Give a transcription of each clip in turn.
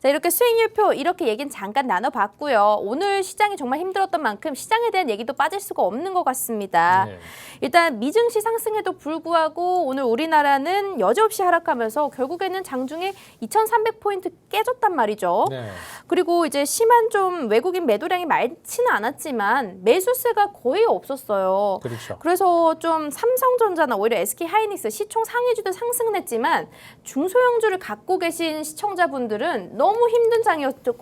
자, 이렇게 수익률표 이렇게 얘기는 잠깐 나눠봤고요. 오늘 시장이 정말 힘들었던 만큼 시장에 대한 얘기도 빠질 수가 없는 것 같습니다. 네. 일단 미증시 상승에도 불구하고 오늘 우리나라는 여지없이 하락하면서 결국에는 장중에 2,300포인트 깨졌단 말이죠. 네. 그리고 이제 심한 좀 외국인 매도량이 많지는 않았지만 매수세가 거의 없었어요. 그렇죠. 그래서 좀 삼성전자나 오히려 SK 하이닉스 시총 상위주도 상승은 했지만 중소형주를 갖고 계신 시청자분들은 너무 힘든 장이었죠.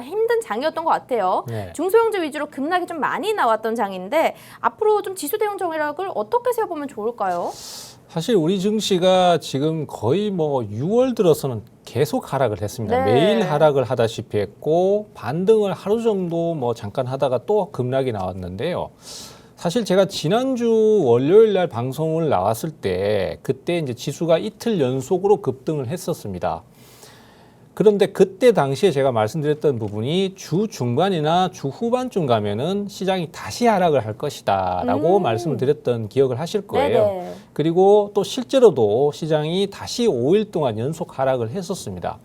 힘든 장이었던 것 같아요. 네. 중소형주 위주로 급락이 좀 많이 나왔던 장인데 앞으로 좀 지수 대응 전략을 어떻게 세워보면 좋을까요? 사실 우리 증시가 지금 거의 뭐 6월 들어서는 계속 하락을 했습니다. 네. 매일 하락을 하다시피 했고 반등을 하루 정도 뭐 잠깐 하다가 또 급락이 나왔는데요. 사실 제가 지난주 월요일 날 방송을 나왔을 때 그때 이제 지수가 이틀 연속으로 급등을 했었습니다. 그런데 그때 당시에 제가 말씀드렸던 부분이 주 중반이나 주 후반쯤 가면은 시장이 다시 하락을 할 것이다라고 음. 말씀을 드렸던 기억을 하실 거예요. 네네. 그리고 또 실제로도 시장이 다시 5일 동안 연속 하락을 했었습니다.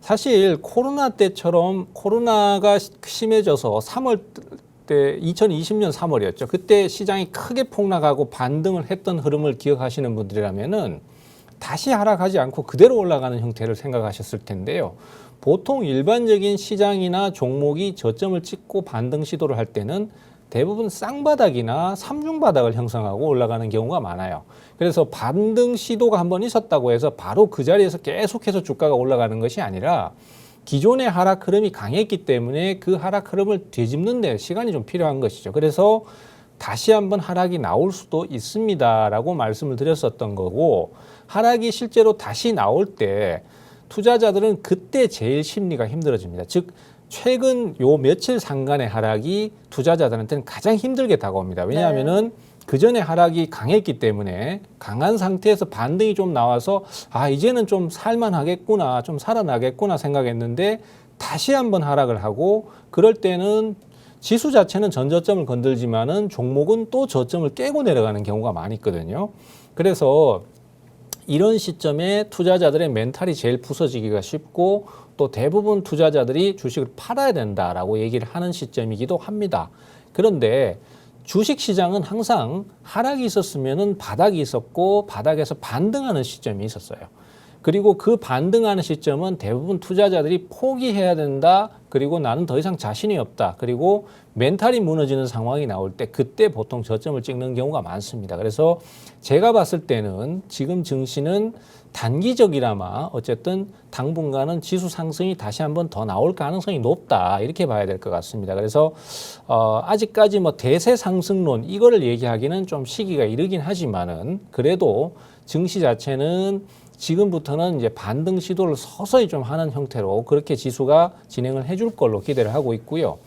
사실 코로나 때처럼 코로나가 심해져서 3월 때 2020년 3월이었죠. 그때 시장이 크게 폭락하고 반등을 했던 흐름을 기억하시는 분들이라면은 다시 하락하지 않고 그대로 올라가는 형태를 생각하셨을 텐데요. 보통 일반적인 시장이나 종목이 저점을 찍고 반등 시도를 할 때는 대부분 쌍바닥이나 삼중바닥을 형성하고 올라가는 경우가 많아요. 그래서 반등 시도가 한 번 있었다고 해서 바로 그 자리에서 계속해서 주가가 올라가는 것이 아니라 기존의 하락 흐름이 강했기 때문에 그 하락 흐름을 되짚는 데 시간이 좀 필요한 것이죠. 그래서 다시 한번 하락이 나올 수도 있습니다라고 말씀을 드렸었던 거고 하락이 실제로 다시 나올 때 투자자들은 그때 제일 심리가 힘들어집니다. 즉 최근 요 며칠 상간의 하락이 투자자들한테는 가장 힘들게 다가옵니다. 왜냐하면은 그 전에 하락이 강했기 때문에 강한 상태에서 반등이 좀 나와서 아 이제는 좀 살만하겠구나, 좀 살아나겠구나 생각했는데 다시 한번 하락을 하고 그럴 때는 지수 자체는 전저점을 건들지만은 종목은 또 저점을 깨고 내려가는 경우가 많이 있거든요. 그래서 이런 시점에 투자자들의 멘탈이 제일 부서지기가 쉽고 또 대부분 투자자들이 주식을 팔아야 된다라고 얘기를 하는 시점이기도 합니다. 그런데 주식 시장은 항상 하락이 있었으면은 바닥이 있었고 바닥에서 반등하는 시점이 있었어요. 그리고 그 반등하는 시점은 대부분 투자자들이 포기해야 된다. 그리고 나는 더 이상 자신이 없다. 그리고 멘탈이 무너지는 상황이 나올 때 그때 보통 저점을 찍는 경우가 많습니다. 그래서 제가 봤을 때는 지금 증시는 단기적이라마 어쨌든 당분간은 지수 상승이 다시 한번 더 나올 가능성이 높다. 이렇게 봐야 될 것 같습니다. 그래서 어, 아직까지 뭐 대세 상승론 이거를 얘기하기는 좀 시기가 이르긴 하지만은 그래도 증시 자체는 지금부터는 이제 반등 시도를 서서히 좀 하는 형태로 그렇게 지수가 진행을 해줄 걸로 기대를 하고 있고요.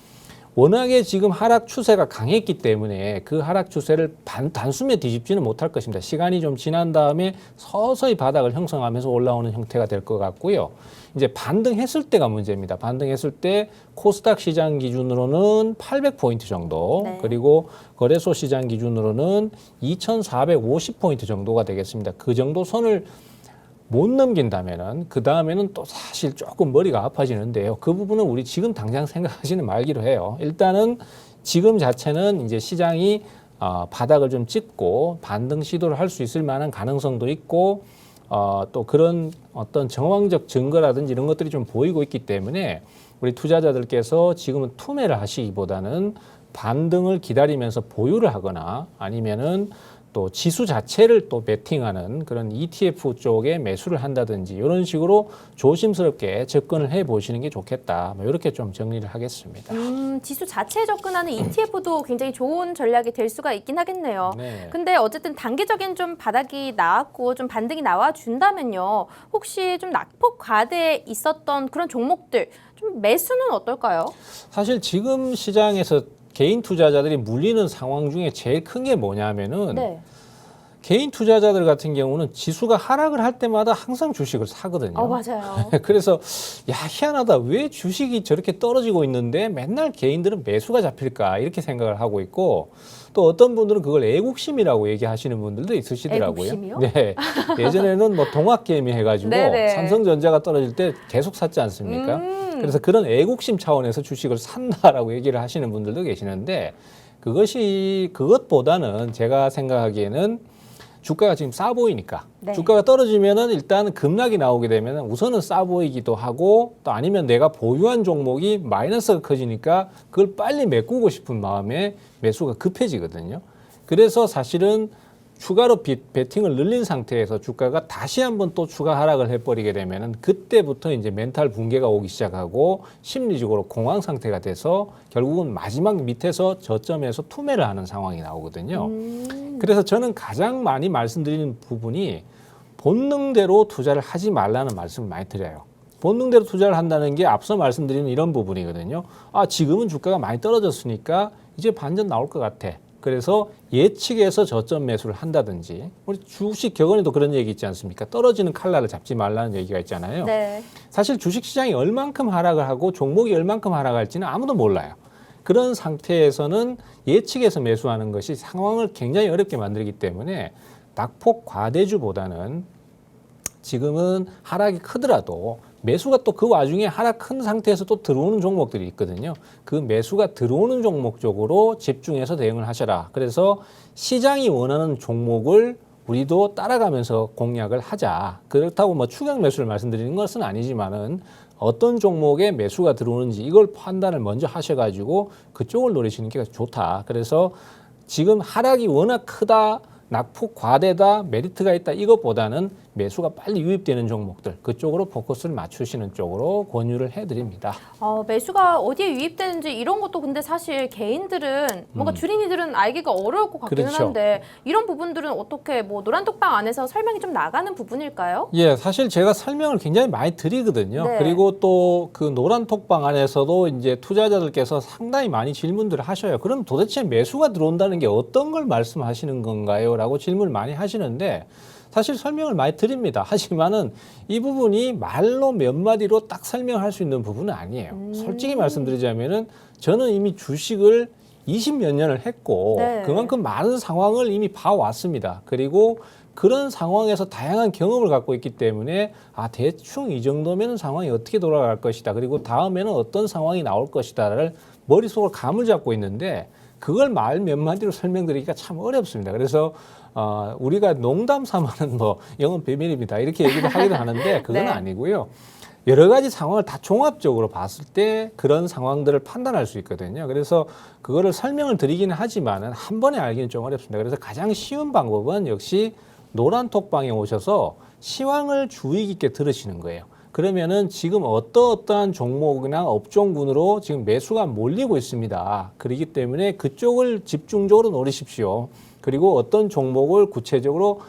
워낙에 지금 하락 추세가 강했기 때문에 그 하락 추세를 반, 단숨에 뒤집지는 못할 것입니다. 시간이 좀 지난 다음에 서서히 바닥을 형성하면서 올라오는 형태가 될 것 같고요. 이제 반등했을 때가 문제입니다. 반등했을 때 코스닥 시장 기준으로는 800포인트 정도, 네. 그리고 거래소 시장 기준으로는 2,450포인트 정도가 되겠습니다. 그 정도 선을 못 넘긴다면은 그 다음에는 또 사실 조금 머리가 아파지는데요. 그 부분은 우리 지금 당장 생각하시는 말기로 해요. 일단은 지금 자체는 이제 시장이 어, 바닥을 좀 찍고 반등 시도를 할 수 있을 만한 가능성도 있고 어, 또 그런 어떤 정황적 증거라든지 이런 것들이 좀 보이고 있기 때문에 우리 투자자들께서 지금은 투매를 하시기보다는 반등을 기다리면서 보유를 하거나 아니면은 또 지수 자체를 또 베팅하는 그런 ETF 쪽에 매수를 한다든지 이런 식으로 조심스럽게 접근을 해 보시는 게 좋겠다. 뭐 이렇게 좀 정리를 하겠습니다. 음, 지수 자체에 접근하는 ETF도 굉장히 좋은 전략이 될 수가 있긴 하겠네요. 네. 근데 어쨌든 단기적인 좀 바닥이 나왔고 좀 반등이 나와 준다면요. 혹시 좀 낙폭 과대에 있었던 그런 종목들 좀 매수는 어떨까요? 사실 지금 시장에서 개인 투자자들이 물리는 상황 중에 제일 큰 게 뭐냐면은 네. 개인 투자자들 같은 경우는 지수가 하락을 할 때마다 항상 주식을 사거든요. 어 맞아요. 그래서 야 희한하다 왜 주식이 저렇게 떨어지고 있는데 맨날 개인들은 매수가 잡힐까 이렇게 생각을 하고 있고 또 어떤 분들은 그걸 애국심이라고 얘기하시는 분들도 있으시더라고요. 애국심이요? 네 예전에는 뭐 동학 개미 해가지고 네네. 삼성전자가 떨어질 때 계속 샀지 않습니까? 음. 그래서 그런 애국심 차원에서 주식을 산다라고 얘기를 하시는 분들도 계시는데 그것이 그것보다는 제가 생각하기에는 주가가 지금 싸 보이니까 네. 주가가 떨어지면은 일단 급락이 나오게 되면은 우선은 싸 보이기도 하고 또 아니면 내가 보유한 종목이 마이너스가 커지니까 그걸 빨리 메꾸고 싶은 마음에 매수가 급해지거든요. 그래서 사실은 추가로 비, 베팅을 늘린 상태에서 주가가 다시 한번 또 추가 하락을 해버리게 되면은 그때부터 이제 멘탈 붕괴가 오기 시작하고 심리적으로 공황 상태가 돼서 결국은 마지막 밑에서 저점에서 투매를 하는 상황이 나오거든요. 음. 그래서 저는 가장 많이 말씀드리는 부분이 본능대로 투자를 하지 말라는 말씀을 많이 드려요. 본능대로 투자를 한다는 게 앞서 말씀드리는 이런 부분이거든요. 아, 지금은 주가가 많이 떨어졌으니까 이제 반전 나올 것 같아. 그래서 예측해서 저점 매수를 한다든지 우리 주식 격언에도 그런 얘기 있지 않습니까? 떨어지는 칼날을 잡지 말라는 얘기가 있잖아요. 네. 사실 주식 시장이 얼만큼 하락을 하고 종목이 얼만큼 하락할지는 아무도 몰라요. 그런 상태에서는 예측해서 매수하는 것이 상황을 굉장히 어렵게 만들기 때문에 낙폭 과대주보다는 지금은 하락이 크더라도 매수가 또 그 와중에 하락 큰 상태에서 또 들어오는 종목들이 있거든요. 그 매수가 들어오는 종목 쪽으로 집중해서 대응을 하셔라. 그래서 시장이 원하는 종목을 우리도 따라가면서 공략을 하자. 그렇다고 뭐 추격 매수를 말씀드리는 것은 아니지만은 어떤 종목에 매수가 들어오는지 이걸 판단을 먼저 하셔가지고 그쪽을 노리시는 게 좋다. 그래서 지금 하락이 워낙 크다. 낙폭 과대다, 메리트가 있다 이것보다는 매수가 빨리 유입되는 종목들 그쪽으로 포커스를 맞추시는 쪽으로 권유를 해드립니다. 어, 매수가 어디에 유입되는지 이런 것도 근데 사실 개인들은 뭔가 주린이들은 알기가 어려울 것 같기는 음. 그렇죠. 한데 이런 부분들은 어떻게 뭐 노란톡방 안에서 설명이 좀 나가는 부분일까요? 예, 사실 제가 설명을 굉장히 많이 드리거든요. 네. 그리고 또 그 노란 톡방 안에서도 이제 투자자들께서 상당히 많이 질문들을 하셔요. 그럼 도대체 매수가 들어온다는 게 어떤 걸 말씀하시는 건가요? 라고 질문을 많이 하시는데 사실 설명을 많이 드립니다. 하지만은 이 부분이 말로 몇 마디로 딱 설명할 수 있는 부분은 아니에요. 음. 솔직히 말씀드리자면은 저는 이미 주식을 20몇 년을 했고 네. 그만큼 많은 상황을 이미 봐왔습니다. 그리고 그런 상황에서 다양한 경험을 갖고 있기 때문에 아 대충 이 정도면 상황이 어떻게 돌아갈 것이다. 그리고 다음에는 어떤 상황이 나올 것이다를 머릿속으로 감을 잡고 있는데 그걸 말 몇 마디로 설명드리기가 참 어렵습니다. 그래서 어, 우리가 농담 삼아는 뭐 영업 비밀입니다. 이렇게 얘기를 하기도 하는데 그건 네. 아니고요. 여러 가지 상황을 다 종합적으로 봤을 때 그런 상황들을 판단할 수 있거든요. 그래서 그거를 설명을 드리기는 하지만은 한 번에 알기는 좀 어렵습니다. 그래서 가장 쉬운 방법은 역시 노란 톡방에 오셔서 시황을 주의 깊게 들으시는 거예요. 그러면은 지금 어떠어떠한 종목이나 업종군으로 지금 매수가 몰리고 있습니다. 그렇기 때문에 그쪽을 집중적으로 노리십시오. 그리고 어떤 종목을 구체적으로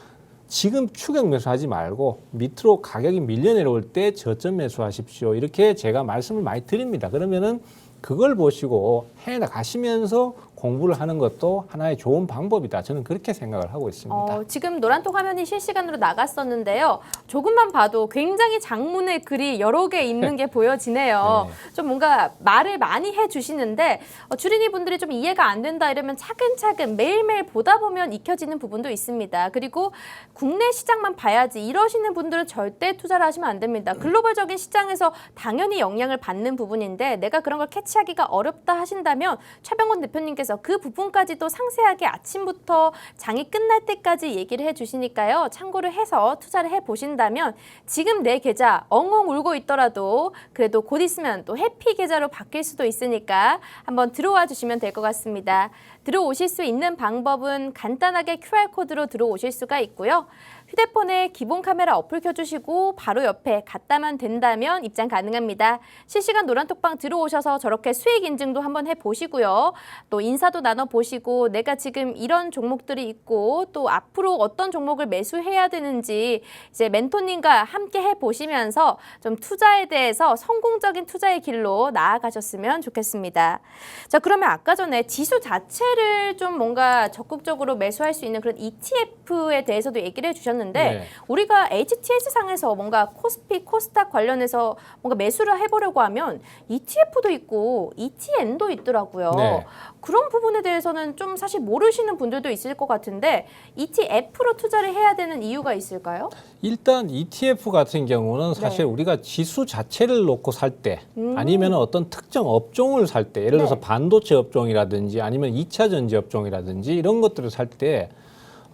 지금 추격 매수하지 말고 밑으로 가격이 밀려 내려올 때 저점 매수하십시오. 이렇게 제가 말씀을 많이 드립니다. 그러면은 그걸 보시고 해 가시면서 공부를 하는 것도 하나의 좋은 방법이다. 저는 그렇게 생각을 하고 있습니다. 어, 지금 노란톡 화면이 실시간으로 나갔었는데요. 조금만 봐도 굉장히 장문의 글이 여러 개 있는 게 보여지네요. 네. 좀 뭔가 말을 많이 해주시는데 어, 주린이 분들이 좀 이해가 안 된다 이러면 차근차근 매일매일 보다 보면 익혀지는 부분도 있습니다. 그리고 국내 시장만 봐야지 이러시는 분들은 절대 투자를 하시면 안 됩니다. 글로벌적인 시장에서 당연히 영향을 받는 부분인데 내가 그런 걸 캐치하기가 어렵다 하신다면 최병원 대표님께서 그 부분까지도 상세하게 아침부터 장이 끝날 때까지 얘기를 해주시니까요. 참고를 해서 투자를 해보신다면 지금 내 계좌 엉엉 울고 있더라도 그래도 곧 있으면 또 해피 계좌로 바뀔 수도 있으니까 한번 들어와 주시면 될 것 같습니다. 들어오실 수 있는 방법은 간단하게 QR코드로 들어오실 수가 있고요. 휴대폰에 기본 카메라 어플 켜주시고 바로 옆에 갖다만 된다면 입장 가능합니다. 실시간 노란톡방 들어오셔서 저렇게 수익 인증도 한번 해보시고요. 또 인사도 나눠보시고 내가 지금 이런 종목들이 있고 또 앞으로 어떤 종목을 매수해야 되는지 이제 멘토님과 함께 해보시면서 좀 투자에 대해서 성공적인 투자의 길로 나아가셨으면 좋겠습니다. 자, 그러면 아까 전에 지수 자체를 좀 뭔가 적극적으로 매수할 수 있는 그런 ETF에 대해서도 얘기를 해주셨는데 네. 우리가 HTS 상에서 뭔가 코스피, 코스닥 관련해서 뭔가 매수를 해보려고 하면 ETF도 있고 ETN도 있더라고요. 네. 그런 부분에 대해서는 좀 사실 모르시는 분들도 있을 것 같은데 ETF로 투자를 해야 되는 이유가 있을까요? 일단 ETF 같은 경우는 사실 네. 우리가 지수 자체를 놓고 살때 음. 아니면 어떤 특정 업종을 살 때 예를 들어서 네. 반도체 업종이라든지 아니면 2차 전지 업종이라든지 이런 것들을 살때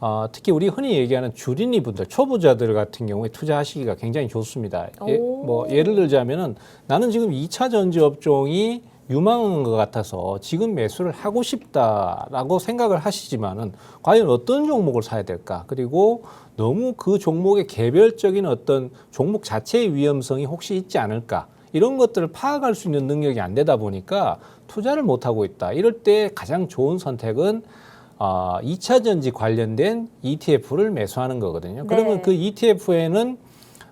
어, 특히 우리 흔히 얘기하는 주린이 분들 초보자들 같은 경우에 투자하시기가 굉장히 좋습니다. 예, 오. 뭐 예를 들자면은 나는 지금 2차 전지 업종이 유망한 것 같아서 지금 매수를 하고 싶다라고 생각을 하시지만은 과연 어떤 종목을 사야 될까? 그리고 너무 그 종목의 개별적인 어떤 종목 자체의 위험성이 혹시 있지 않을까? 이런 것들을 파악할 수 있는 능력이 안 되다 보니까 투자를 못 하고 있다. 이럴 때 가장 좋은 선택은 어, 2차 전지 관련된 ETF를 매수하는 거거든요. 네. 그러면 그 ETF에는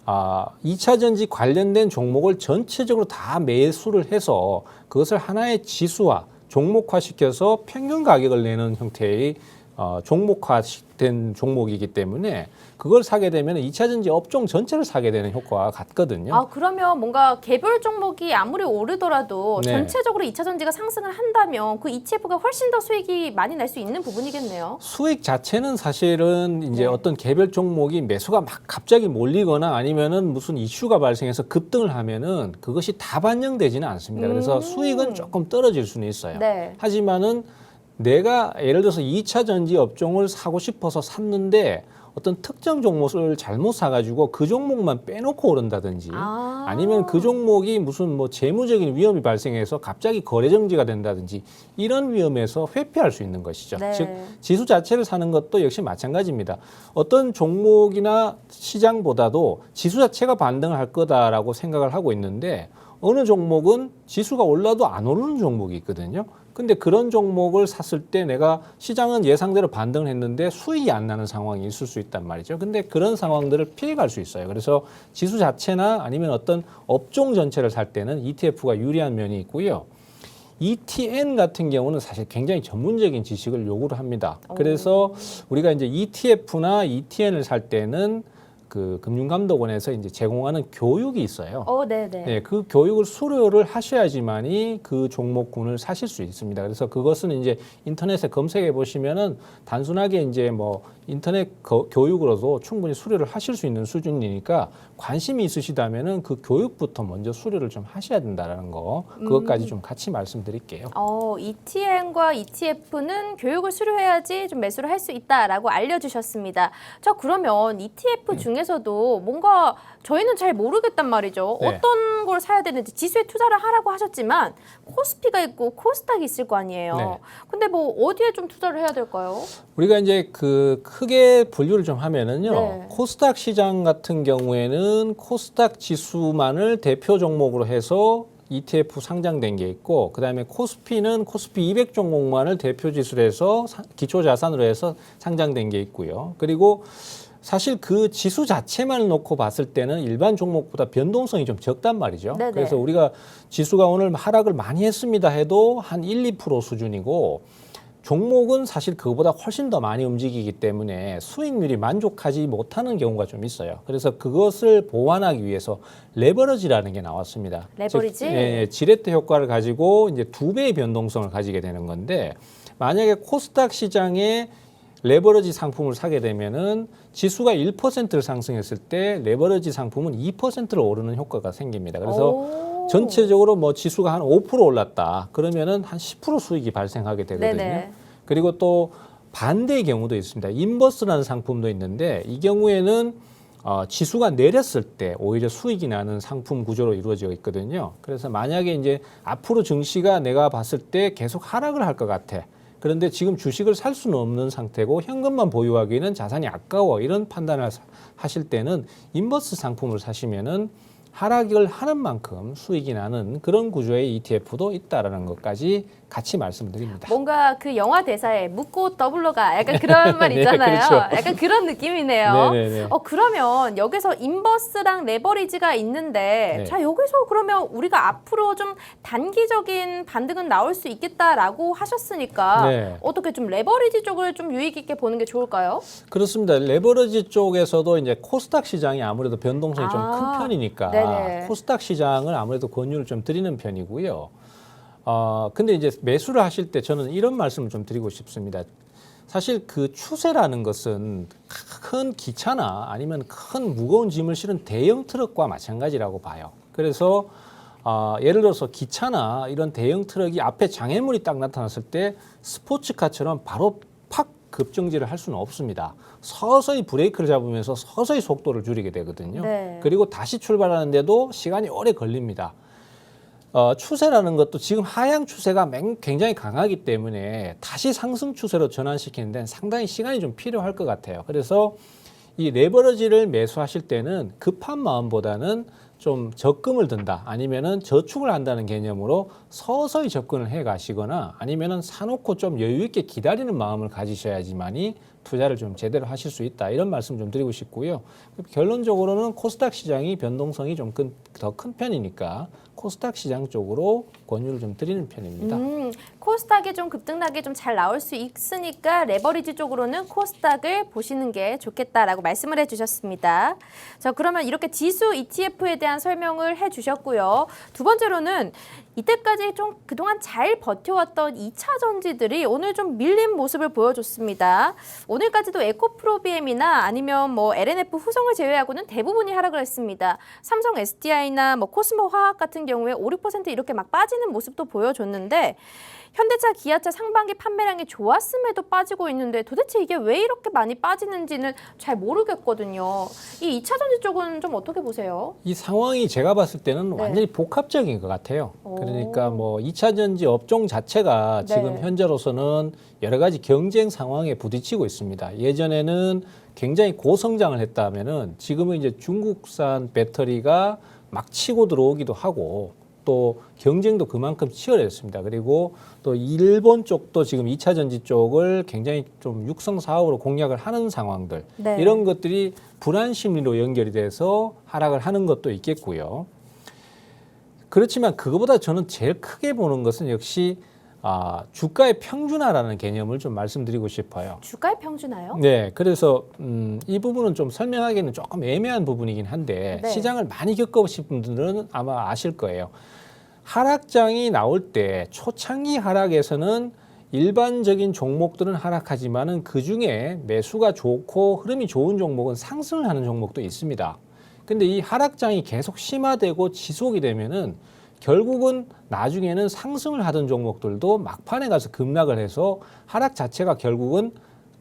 아, 2차 전지 관련된 종목을 전체적으로 다 매수를 해서 그것을 하나의 지수화, 종목화 시켜서 평균 가격을 내는 형태의 어, 종목화된 종목이기 때문에 그걸 사게 되면 2차 전지 업종 전체를 사게 되는 효과가 같거든요. 아 그러면 뭔가 개별 종목이 아무리 오르더라도 네. 전체적으로 2차 전지가 상승을 한다면 그 ETF가 훨씬 더 수익이 많이 날 수 있는 부분이겠네요. 수익 자체는 사실은 이제 네. 어떤 개별 종목이 매수가 막 갑자기 몰리거나 아니면은 무슨 이슈가 발생해서 급등을 하면은 그것이 다 반영되지는 않습니다. 그래서 음. 수익은 조금 떨어질 수는 있어요. 네. 하지만은 내가 예를 들어서 2차 전지 업종을 사고 싶어서 샀는데 어떤 특정 종목을 잘못 사가지고 그 종목만 빼놓고 오른다든지 아. 아니면 그 종목이 무슨 뭐 재무적인 위험이 발생해서 갑자기 거래 정지가 된다든지 이런 위험에서 회피할 수 있는 것이죠. 네. 즉 지수 자체를 사는 것도 역시 마찬가지입니다. 어떤 종목이나 시장보다도 지수 자체가 반등을 할 거다라고 생각을 하고 있는데 어느 종목은 지수가 올라도 안 오르는 종목이 있거든요. 근데 그런 종목을 샀을 때 내가 시장은 예상대로 반등을 했는데 수익이 안 나는 상황이 있을 수 있단 말이죠. 근데 그런 상황들을 피해갈 수 있어요. 그래서 지수 자체나 아니면 어떤 업종 전체를 살 때는 ETF가 유리한 면이 있고요. ETN 같은 경우는 사실 굉장히 전문적인 지식을 요구를 합니다. 그래서 우리가 이제 ETF나 ETN을 살 때는 그 금융감독원에서 이제 제공하는 교육이 있어요. 어, 네, 네. 네, 그 교육을 수료를 하셔야지만이 그 종목군을 사실 수 있습니다. 그래서 그것은 이제 인터넷에 검색해 보시면은 단순하게 이제 뭐 인터넷 거- 교육으로도 충분히 수료를 하실 수 있는 수준이니까 관심이 있으시다면은 그 교육부터 먼저 수료를 좀 하셔야 된다라는 거 그것까지 좀 같이 말씀드릴게요. 어, ETN과 ETF는 교육을 수료해야지 좀 매수를 할 수 있다라고 알려주셨습니다. 저 그러면 ETF 중에서도 뭔가 저희는 잘 모르겠단 말이죠. 네. 어떤 걸 사야 되는지 지수에 투자를 하라고 하셨지만 코스피가 있고 코스닥이 있을 거 아니에요. 네. 근데 뭐 어디에 좀 투자를 해야 될까요? 우리가 이제 그 크게 분류를 좀 하면은요. 네. 코스닥 시장 같은 경우에는 코스닥 지수만을 대표 종목으로 해서 ETF 상장된 게 있고 그다음에 코스피는 코스피 200 종목만을 대표 지수로 해서 사- 기초 자산으로 해서 상장된 게 있고요. 그리고 사실 그 지수 자체만 놓고 봤을 때는 일반 종목보다 변동성이 좀 적단 말이죠. 네네. 그래서 우리가 지수가 오늘 하락을 많이 했습니다 해도 한 1, 2% 수준이고 종목은 사실 그거보다 훨씬 더 많이 움직이기 때문에 수익률이 만족하지 못하는 경우가 좀 있어요. 그래서 그것을 보완하기 위해서 레버러지라는 게 나왔습니다. 레버리지? 즉, 예, 예, 지렛대 효과를 가지고 이제 두 배의 변동성을 가지게 되는 건데 만약에 코스닥 시장에 레버러지 상품을 사게 되면은 지수가 1%를 상승했을 때 레버러지 상품은 2%를 오르는 효과가 생깁니다. 그래서 오. 전체적으로 뭐 지수가 한 5% 올랐다. 그러면은 한 10% 수익이 발생하게 되거든요. 네네. 그리고 또 반대의 경우도 있습니다. 인버스라는 상품도 있는데 이 경우에는 어, 지수가 내렸을 때 오히려 수익이 나는 상품 구조로 이루어져 있거든요. 그래서 만약에 이제 앞으로 증시가 내가 봤을 때 계속 하락을 할 것 같아. 그런데 지금 주식을 살 수는 없는 상태고 현금만 보유하기에는 자산이 아까워 이런 판단을 사- 하실 때는 인버스 상품을 사시면은 하락을 하는 만큼 수익이 나는 그런 구조의 ETF도 있다라는 것까지 같이 말씀드립니다. 뭔가 그 영화 대사에 묻고 더블로가 약간 그런 말 네, 있잖아요. 그렇죠. 약간 그런 느낌이네요. 네 네 네. 어 그러면 여기서 인버스랑 레버리지가 있는데 네. 자 여기서 그러면 우리가 앞으로 좀 단기적인 반등은 나올 수 있겠다라고 하셨으니까 네. 어떻게 좀 레버리지 쪽을 좀 유익 있게 보는 게 좋을까요? 그렇습니다. 레버리지 쪽에서도 이제 코스닥 시장이 아무래도 변동성이 좀 아, 큰 편이니까 네네. 코스닥 시장을 아무래도 권유를 좀 드리는 편이고요. 어, 근데 이제 매수를 하실 때 저는 이런 말씀을 좀 드리고 싶습니다. 사실 그 추세라는 것은 큰 기차나 아니면 큰 무거운 짐을 실은 대형 트럭과 마찬가지라고 봐요. 그래서 어, 예를 들어서 기차나 이런 대형 트럭이 앞에 장애물이 딱 나타났을 때 스포츠카처럼 바로 팍 급정지를 할 수는 없습니다. 서서히 브레이크를 잡으면서 서서히 속도를 줄이게 되거든요. 네. 그리고 다시 출발하는데도 시간이 오래 걸립니다. 어, 추세라는 것도 지금 하향 추세가 맹- 굉장히 강하기 때문에 다시 상승 추세로 전환시키는 데는 상당히 시간이 좀 필요할 것 같아요. 그래서 이 레버러지를 매수하실 때는 급한 마음보다는 좀 적금을 든다 아니면은 저축을 한다는 개념으로 서서히 접근을 해 가시거나 아니면은 사놓고 좀 여유 있게 기다리는 마음을 가지셔야지만이 투자를 좀 제대로 하실 수 있다 이런 말씀 좀 드리고 싶고요. 결론적으로는 코스닥 시장이 변동성이 좀 더큰 편이니까 코스닥 시장 쪽으로 권유를 좀 드리는 편입니다. 음, 코스닥이 좀 급등락이 좀 잘 나올 수 있으니까 레버리지 쪽으로는 코스닥을 보시는 게 좋겠다라고 말씀을 해주셨습니다. 자, 그러면 이렇게 지수 ETF에 대한 설명을 해주셨고요. 두 번째로는 이때까지 좀 그동안 잘 버텨왔던 2차 전지들이 오늘 좀 밀린 모습을 보여줬습니다. 오늘까지도 에코프로비엠이나 아니면 뭐 LNF 후성을 제외하고는 대부분이 하락을 했습니다. 삼성 SDI나 뭐 코스모 화학 같은 경우에 5, 6% 이렇게 막 빠지는 모습도 보여줬는데 현대차, 기아차 상반기 판매량이 좋았음에도 빠지고 있는데 도대체 이게 왜 이렇게 많이 빠지는지는 잘 모르겠거든요. 이 2차 전지 쪽은 좀 어떻게 보세요? 이 상황이 제가 봤을 때는 네. 완전히 복합적인 것 같아요. 오. 그러니까 뭐 2차 전지 업종 자체가 네. 지금 현재로서는 여러 가지 경쟁 상황에 부딪히고 있습니다. 예전에는 굉장히 고성장을 했다면은 지금은 이제 중국산 배터리가 막 치고 들어오기도 하고 또 경쟁도 그만큼 치열했습니다. 그리고 또 일본 쪽도 지금 2차 전지 쪽을 굉장히 좀 육성 사업으로 공략을 하는 상황들 네. 이런 것들이 불안 심리로 연결이 돼서 하락을 하는 것도 있겠고요. 그렇지만 그거보다 저는 제일 크게 보는 것은 역시 아, 주가의 평준화라는 개념을 좀 말씀드리고 싶어요. 주가의 평준화요? 네, 그래서 음, 이 부분은 좀 설명하기는 조금 애매한 부분이긴 한데 네. 시장을 많이 겪어보신 분들은 아마 아실 거예요. 하락장이 나올 때 초창기 하락에서는 일반적인 종목들은 하락하지만은 그 중에 매수가 좋고 흐름이 좋은 종목은 상승을 하는 종목도 있습니다. 근데 이 하락장이 계속 심화되고 지속이 되면은 결국은 나중에는 상승을 하던 종목들도 막판에 가서 급락을 해서 하락 자체가 결국은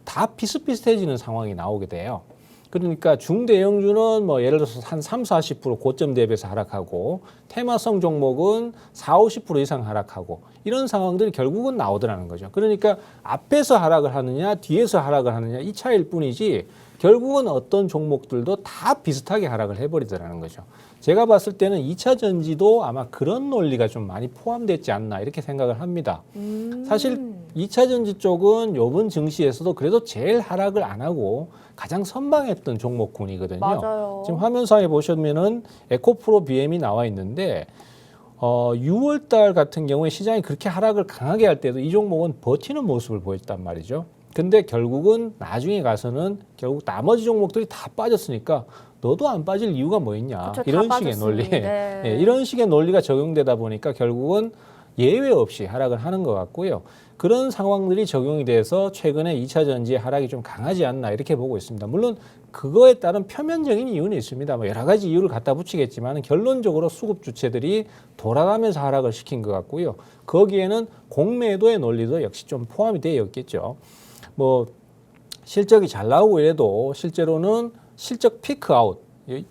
다 비슷비슷해지는 상황이 나오게 돼요. 그러니까 중대형주는 뭐 예를 들어서 한 3, 40% 고점 대비해서 하락하고 테마성 종목은 4, 50% 이상 하락하고 이런 상황들이 결국은 나오더라는 거죠. 그러니까 앞에서 하락을 하느냐 뒤에서 하락을 하느냐 이 차이일 뿐이지 결국은 어떤 종목들도 다 비슷하게 하락을 해버리더라는 거죠. 제가 봤을 때는 2차 전지도 아마 그런 논리가 좀 많이 포함됐지 않나 이렇게 생각을 합니다. 음. 사실 2차 전지 쪽은 요번 증시에서도 그래도 제일 하락을 안 하고 가장 선방했던 종목군이거든요. 맞아요. 지금 화면상에 보시면은 에코프로 BM이 나와 있는데 어, 6월 달 같은 경우에 시장이 그렇게 하락을 강하게 할 때도 이 종목은 버티는 모습을 보였단 말이죠. 근데 결국은 나중에 가서는 결국 나머지 종목들이 다 빠졌으니까 너도 안 빠질 이유가 뭐 있냐. 그쵸, 다 이런 식의 빠졌으니. 논리. 네. 예, 이런 식의 논리가 적용되다 보니까 결국은 예외 없이 하락을 하는 것 같고요. 그런 상황들이 적용이 돼서 최근에 2차 전지의 하락이 좀 강하지 않나 이렇게 보고 있습니다. 물론 그거에 따른 표면적인 이유는 있습니다. 뭐 여러 가지 이유를 갖다 붙이겠지만 결론적으로 수급 주체들이 돌아가면서 하락을 시킨 것 같고요. 거기에는 공매도의 논리도 역시 좀 포함이 되어 있겠죠. 뭐 실적이 잘 나오고 이래도 실제로는 실적 피크 아웃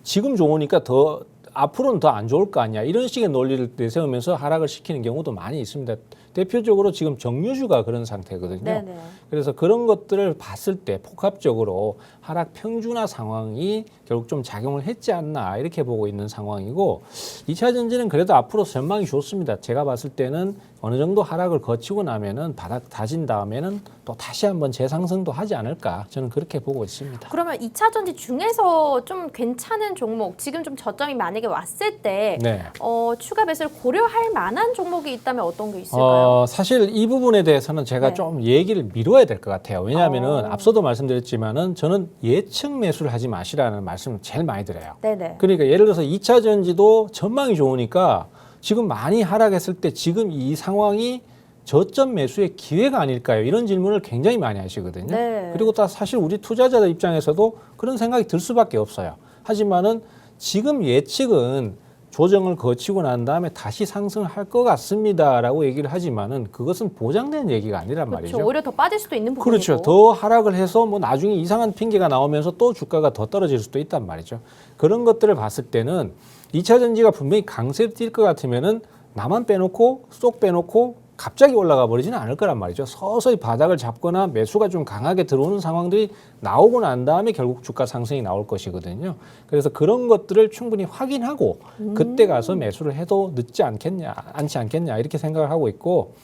지금 좋으니까 더 앞으로는 더 안 좋을 거 아니야 이런 식의 논리를 내세우면서 하락을 시키는 경우도 많이 있습니다. 대표적으로 지금 정유주가 그런 상태거든요. 네네. 그래서 그런 것들을 봤을 때 복합적으로 하락 평준화 상황이 결국 좀 작용을 했지 않나 이렇게 보고 있는 상황이고 2차 전지는 그래도 앞으로 전망이 좋습니다. 제가 봤을 때는 어느 정도 하락을 거치고 나면은 바닥 다진 다음에는 또 다시 한번 재상승도 하지 않을까 저는 그렇게 보고 있습니다. 그러면 2차 전지 중에서 좀 괜찮은 종목, 지금 좀 저점이 만약에 왔을 때 네. 어, 추가 매수를 고려할 만한 종목이 있다면 어떤 게 있을까요? 어, 사실 이 부분에 대해서는 제가 네. 좀 얘기를 미뤄야 될 것 같아요. 왜냐하면은 어. 앞서도 말씀드렸지만은 저는 예측 매수를 하지 마시라는 말씀을 제일 많이 드려요. 네네. 그러니까 예를 들어서 2차 전지도 전망이 좋으니까 지금 많이 하락했을 때 지금 이 상황이 저점 매수의 기회가 아닐까요? 이런 질문을 굉장히 많이 하시거든요. 네. 그리고 또 사실 우리 투자자들 입장에서도 그런 생각이 들 수밖에 없어요. 하지만은 지금 예측은 조정을 거치고 난 다음에 다시 상승할 것 같습니다라고 얘기를 하지만은 그것은 보장된 얘기가 아니란 그렇죠. 말이죠. 오히려 더 빠질 수도 있는 부분이고. 그렇죠. 더 하락을 해서 뭐 나중에 이상한 핑계가 나오면서 또 주가가 더 떨어질 수도 있단 말이죠. 그런 것들을 봤을 때는 2차 전지가 분명히 강세를 띌것 같으면은 나만 빼놓고 쏙 빼놓고 갑자기 올라가 버리지는 않을 거란 말이죠. 서서히 바닥을 잡거나 매수가 좀 강하게 들어오는 상황들이 나오고 난 다음에 결국 주가 상승이 나올 것이거든요. 그래서 그런 것들을 충분히 확인하고 그때 가서 매수를 해도 늦지 않겠냐, 않지 않겠냐 이렇게 생각을 하고 있고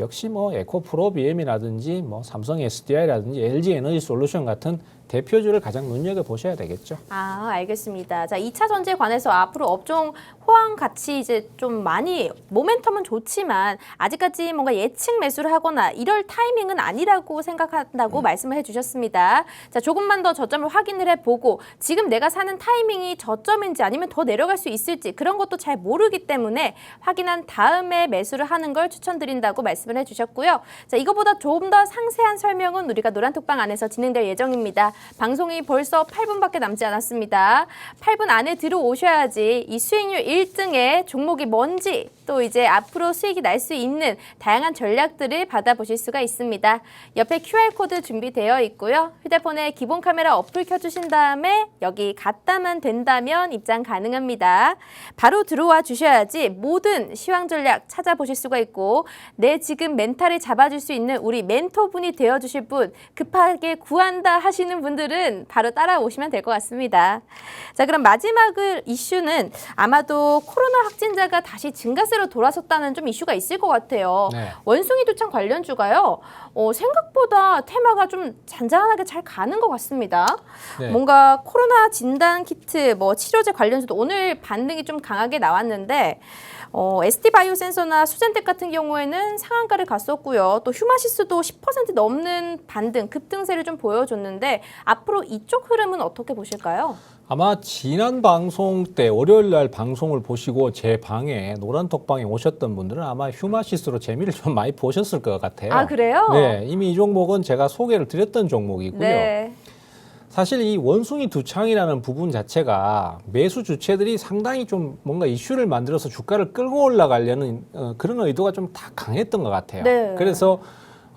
역시 뭐 에코프로 BM이라든지 뭐 삼성 SDI라든지 LG 에너지 솔루션 같은 대표주를 가장 눈여겨 보셔야 되겠죠. 아, 알겠습니다. 자, 2차 전지에 관해서 앞으로 업종 호황 같이 이제 좀 많이 모멘텀은 좋지만 아직까지 뭔가 예측 매수를 하거나 이럴 타이밍은 아니라고 생각한다고 말씀을 해 주셨습니다. 자, 조금만 더 저점을 확인을 해 보고 지금 내가 사는 타이밍이 저점인지 아니면 더 내려갈 수 있을지 그런 것도 잘 모르기 때문에 확인한 다음에 매수를 하는 걸 추천드린다고 말씀을 해 주셨고요. 자, 이거보다 조금 더 상세한 설명은 우리가 노란톡방 안에서 진행될 예정입니다. 방송이 벌써 8분밖에 남지 않았습니다. 8분 안에 들어오셔야지 이 수익률 1등의 종목이 뭔지 또 이제 앞으로 수익이 날 수 있는 다양한 전략들을 받아보실 수가 있습니다. 옆에 QR코드 준비되어 있고요. 휴대폰에 기본 카메라 어플 켜주신 다음에 여기 갔다만 된다면 입장 가능합니다. 바로 들어와 주셔야지 모든 시황 전략 찾아보실 수가 있고 내 지금 멘탈을 잡아줄 수 있는 우리 멘토분이 되어주실 분 급하게 구한다 하시는 분 들은 바로 따라오시면 될 것 같습니다. 자 그럼 마지막 이슈는 아마도 코로나 확진자가 다시 증가세로 돌아섰다는 좀 이슈가 있을 것 같아요. 네. 원숭이 두창 관련주가요. 어, 생각보다 테마가 좀 잔잔하게 잘 가는 것 같습니다. 네. 뭔가 코로나 진단 키트, 뭐 치료제 관련주도 오늘 반등이 좀 강하게 나왔는데 어, ST 바이오 센서나 수젠텍 같은 경우에는 상한가를 갔었고요. 또 휴마시스도 10% 넘는 반등, 급등세를 좀 보여줬는데 앞으로 이쪽 흐름은 어떻게 보실까요? 아마 지난 방송 때 월요일 날 방송을 보시고 제 방에 노란 톡방에 오셨던 분들은 아마 휴마시스로 재미를 좀 많이 보셨을 것 같아요. 아 그래요? 네, 이미 이 종목은 제가 소개를 드렸던 종목이고요. 네. 사실 이 원숭이 두창이라는 부분 자체가 매수 주체들이 상당히 좀 뭔가 이슈를 만들어서 주가를 끌고 올라가려는 어, 그런 의도가 좀 다 강했던 것 같아요. 네. 그래서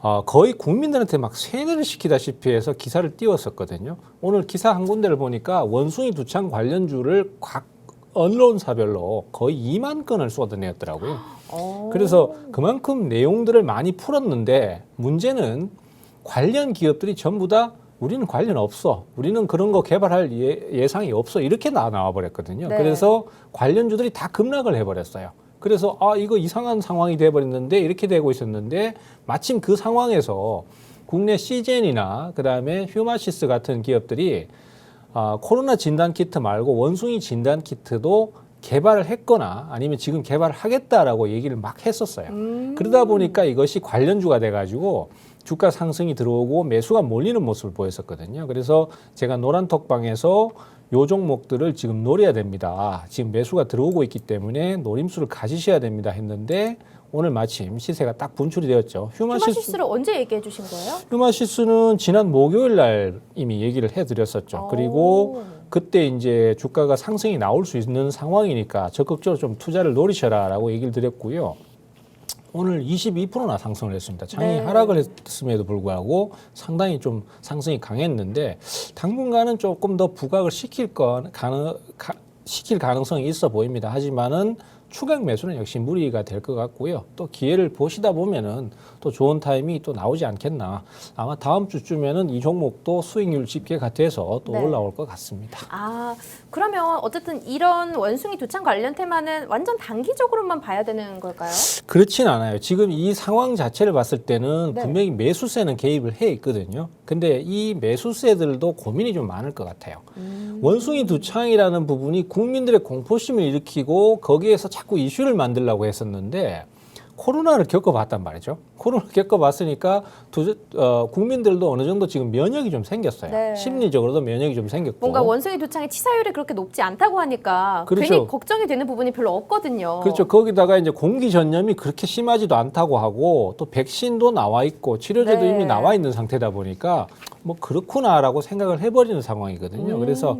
어, 거의 국민들한테 막 세뇌를 시키다시피 해서 기사를 띄웠었거든요. 오늘 기사 한 군데를 보니까 원숭이 두창 관련주를 각 언론사별로 거의 2만 건을 쏟아내었더라고요. 어. 그래서 그만큼 내용들을 많이 풀었는데 문제는 관련 기업들이 전부 다 우리는 관련 없어. 우리는 그런 거 개발할 예, 상이 없어. 이렇게 나, 나와 버렸거든요. 네. 그래서 관련주들이 다 급락을 해버렸어요. 그래서 아, 이거 이상한 상황이 돼버렸는데 이렇게 되고 있었는데 마침 그 상황에서 국내 시젠이나 그 다음에 휴마시스 같은 기업들이 아, 코로나 진단 키트 말고 원숭이 진단 키트도 개발을 했거나 아니면 지금 개발을 하겠다라고 얘기를 막 했었어요. 음. 그러다 보니까 이것이 관련주가 돼가지고 주가 상승이 들어오고 매수가 몰리는 모습을 보였었거든요. 그래서 제가 노란 톡방에서 요 종목들을 지금 노려야 됩니다. 지금 매수가 들어오고 있기 때문에 노림수를 가지셔야 됩니다 했는데 오늘 마침 시세가 딱 분출이 되었죠. 휴마시스 휴마시스 를 언제 얘기해 주신 거예요? 휴마시스는 지난 목요일 날 이미 얘기를 해 드렸었죠. 그리고 오. 그때 이제 주가가 상승이 나올 수 있는 상황이니까 적극적으로 좀 투자를 노리셔라라고 얘기를 드렸고요. 오늘 22%나 상승을 했습니다. 장이 네. 하락을 했음에도 불구하고 상당히 좀 상승이 강했는데 당분간은 조금 더 부각을 시킬 건 가능 가, 시킬 가능성이 있어 보입니다. 하지만은 추격 매수는 역시 무리가 될 것 같고요. 또 기회를 보시다 보면은 또 좋은 타임이 또 나오지 않겠나. 아마 다음 주쯤에는 이 종목도 수익률 집계가 돼서 또 네. 올라올 것 같습니다. 아, 그러면 어쨌든 이런 원숭이 두창 관련 테마는 완전 단기적으로만 봐야 되는 걸까요? 그렇진 않아요. 지금 이 상황 자체를 봤을 때는 네. 분명히 매수세는 개입을 해 있거든요. 근데 이 매수세들도 고민이 좀 많을 것 같아요. 음. 원숭이 두창이라는 부분이 국민들의 공포심을 일으키고 거기에서 자꾸 이슈를 만들려고 했었는데 코로나를 겪어봤단 말이죠. 코로나를 겪어봤으니까 두, 어, 국민들도 어느 정도 지금 면역이 좀 생겼어요. 네. 심리적으로도 면역이 좀 생겼고. 뭔가 원숭이 두창의 치사율이 그렇게 높지 않다고 하니까 그렇죠. 괜히 걱정이 되는 부분이 별로 없거든요. 그렇죠. 거기다가 이제 공기 전염이 그렇게 심하지도 않다고 하고 또 백신도 나와 있고 치료제도 네. 이미 나와 있는 상태다 보니까 뭐 그렇구나라고 생각을 해버리는 상황이거든요. 음. 그래서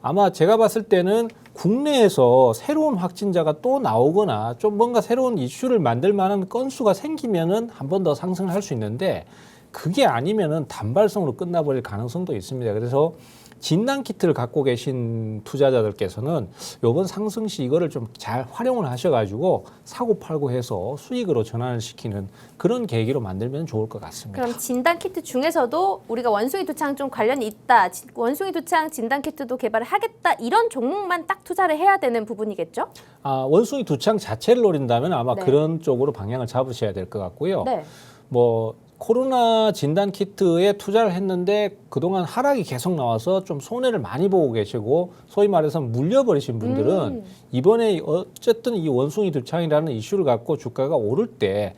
아마 제가 봤을 때는 국내에서 새로운 확진자가 또 나오거나 좀 뭔가 새로운 이슈를 만들 만한 건수가 생기면은 한 번 더 상승을 할수 있는데 그게 아니면은 단발성으로 끝나버릴 가능성도 있습니다. 그래서 진단 키트를 갖고 계신 투자자들께서는 이번 상승 시 이거를 좀 잘 활용을 하셔가지고 사고 팔고 해서 수익으로 전환을 시키는 그런 계기로 만들면 좋을 것 같습니다. 그럼 진단 키트 중에서도 우리가 원숭이 두창 좀 관련이 있다. 지- 원숭이 두창 진단 키트도 개발을 하겠다. 이런 종목만 딱 투자를 해야 되는 부분이겠죠? 아, 원숭이 두창 자체를 노린다면 아마 네. 그런 쪽으로 방향을 잡으셔야 될 것 같고요. 네. 뭐 코로나 진단 키트에 투자를 했는데 그동안 하락이 계속 나와서 좀 손해를 많이 보고 계시고 소위 말해서 물려버리신 분들은 음. 이번에 어쨌든 이 원숭이 두창이라는 이슈를 갖고 주가가 오를 때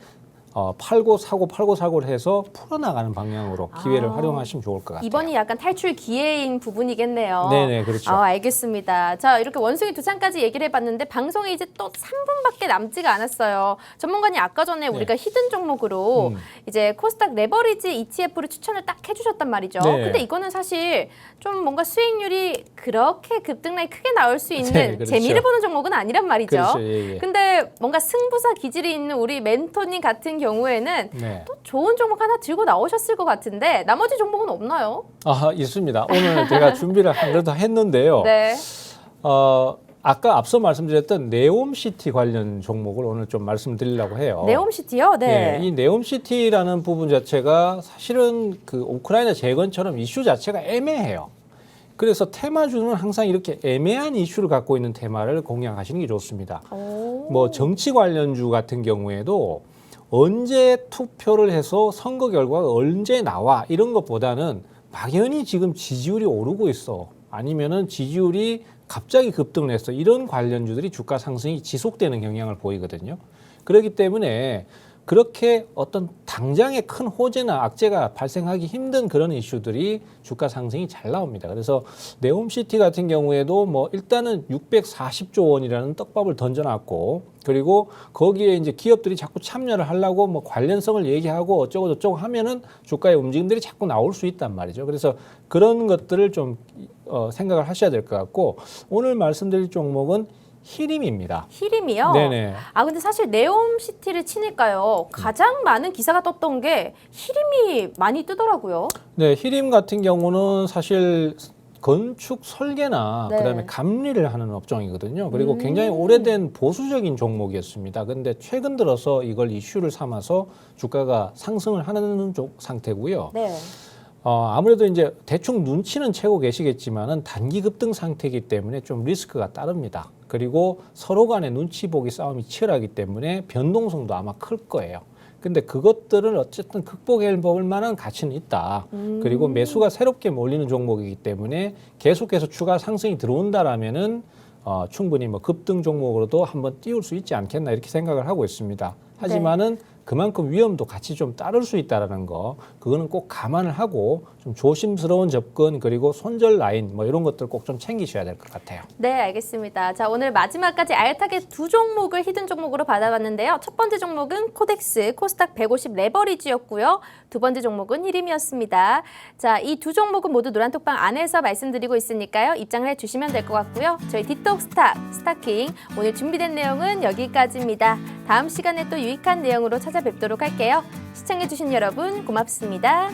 어, 팔고 사고 팔고 사고를 해서 풀어나가는 방향으로 기회를 아. 활용하시면 좋을 것 같아요. 이번이 약간 탈출 기회인 부분이겠네요. 네네 그렇죠. 아, 알겠습니다. 자, 이렇게 원숭이 두창까지 얘기를 해봤는데 방송이 이제 또 3분밖에 남지가 않았어요. 전문가님 아까 전에 우리가 히든 종목으로 네. 음. 이제 코스닥 레버리지 ETF를 추천을 딱 해주셨단 말이죠. 네. 근데 이거는 사실 좀 뭔가 수익률이 그렇게 급등락이 크게 나올 수 있는 네, 그렇죠. 재미를 보는 종목은 아니란 말이죠. 그렇죠. 예, 예. 근데 뭔가 승부사 기질이 있는 우리 멘토님 같은 경우에는 네. 또 좋은 종목 하나 들고 나오셨을 것 같은데 나머지 종목은 없나요? 아 있습니다. 오늘 제가 준비를 한 그래도 했는데요. 네. 어, 아까 앞서 말씀드렸던 네옴시티 관련 종목을 오늘 좀 말씀드리려고 해요. 네옴시티요? 네. 예, 이 네옴시티라는 부분 자체가 사실은 그 우크라이나 재건처럼 이슈 자체가 애매해요. 그래서 테마주는 항상 이렇게 애매한 이슈를 갖고 있는 테마를 공략하시는 게 좋습니다. 오. 뭐 정치 관련주 같은 경우에도 언제 투표를 해서 선거 결과가 언제 나와 이런 것보다는 막연히 지금 지지율이 오르고 있어 아니면은 지지율이 갑자기 급등을 했어 이런 관련주들이 주가 상승이 지속되는 경향을 보이거든요. 그렇기 때문에 그렇게 어떤 당장의 큰 호재나 악재가 발생하기 힘든 그런 이슈들이 주가 상승이 잘 나옵니다. 그래서 네옴시티 같은 경우에도 뭐 일단은 640조 원이라는 떡밥을 던져놨고 그리고 거기에 이제 기업들이 자꾸 참여를 하려고 뭐 관련성을 얘기하고 어쩌고 저쩌고 하면은 주가의 움직임들이 자꾸 나올 수 있단 말이죠. 그래서 그런 것들을 좀 어, 생각을 하셔야 될 것 같고 오늘 말씀드릴 종목은 히림입니다. 히림이요? 네네. 아 근데 사실 네옴 시티를 치니까요 가장 많은 기사가 떴던 게 히림이 많이 뜨더라고요. 네, 히림 같은 경우는 사실 건축 설계나 네. 그다음에 감리를 하는 업종이거든요. 그리고 음. 굉장히 오래된 보수적인 종목이었습니다. 근데 최근 들어서 이걸 이슈를 삼아서 주가가 상승을 하는 쪽 상태고요. 네. 어, 아무래도 이제 대충 눈치는 채고 계시겠지만은 단기 급등 상태이기 때문에 좀 리스크가 따릅니다. 그리고 서로 간의 눈치 보기 싸움이 치열하기 때문에 변동성도 아마 클 거예요. 근데 그것들을 어쨌든 극복해 볼 만한 가치는 있다. 음. 그리고 매수가 새롭게 몰리는 종목이기 때문에 계속해서 추가 상승이 들어온다라면은 어, 충분히 뭐 급등 종목으로도 한번 띄울 수 있지 않겠나 이렇게 생각을 하고 있습니다. 하지만은 그만큼 위험도 같이 좀 따를 수 있다라는 거 그거는 꼭 감안을 하고 좀 조심스러운 접근 그리고 손절 라인 뭐 이런 것들 꼭 좀 챙기셔야 될 것 같아요. 네, 알겠습니다. 자, 오늘 마지막까지 알타게 두 종목을 히든 종목으로 받아봤는데요. 첫 번째 종목은 코덱스 코스닥 150 레버리지였고요. 두 번째 종목은 히림이었습니다. 자, 이 두 종목은 모두 노란톡방 안에서 말씀드리고 있으니까요. 입장을 해주시면 될 것 같고요. 저희 디톡 스탁, 스타킹 오늘 준비된 내용은 여기까지입니다. 다음 시간에 또 유익한 내용으로 찾아뵙도록 할게요. 시청해주신 여러분 고맙습니다.